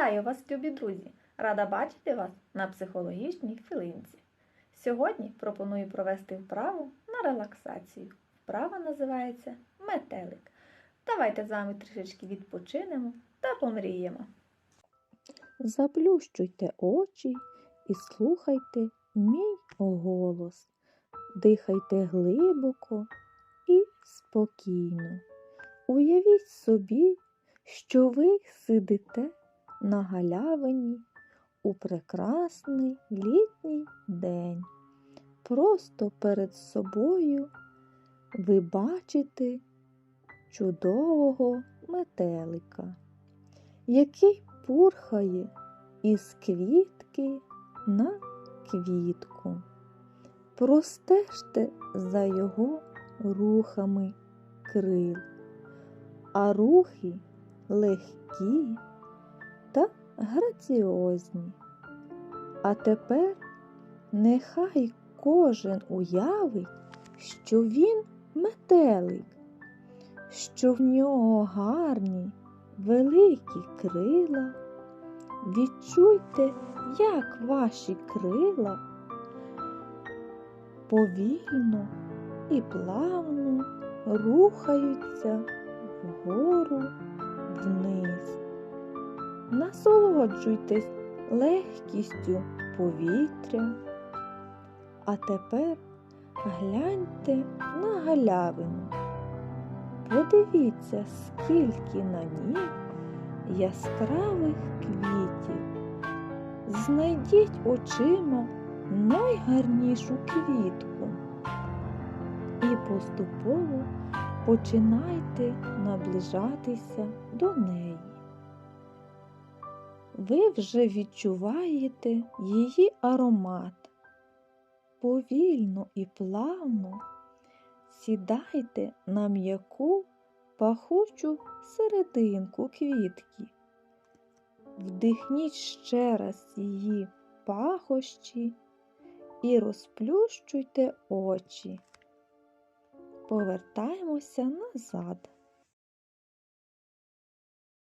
Вітаю вас, любі друзі! Рада бачити вас на психологічній хвилинці. Сьогодні пропоную провести вправу на релаксацію. Вправа називається метелик. Давайте з вами трішечки відпочинемо та помріємо. Заплющуйте очі і слухайте мій голос. Дихайте глибоко і спокійно. Уявіть собі, що ви сидите на галявині у прекрасний літній день. Просто перед собою ви бачите чудового метелика, який пурхає із квітки на квітку. Простежте за його рухами крил, а рухи легкі та граціозні. А тепер нехай кожен уявить, що він метелик, що в нього гарні великі крила. Відчуйте, як ваші крила повільно і плавно рухаються вгору. Насолоджуйтесь легкістю повітря. А тепер гляньте на галявину. Подивіться, скільки на ній яскравих квітів. Знайдіть очима найгарнішу квітку і поступово починайте наближатися до неї. Ви вже відчуваєте її аромат. Повільно і плавно сідайте на м'яку пахучу серединку квітки. Вдихніть ще раз її пахощі і розплющуйте очі. Повертаємося назад.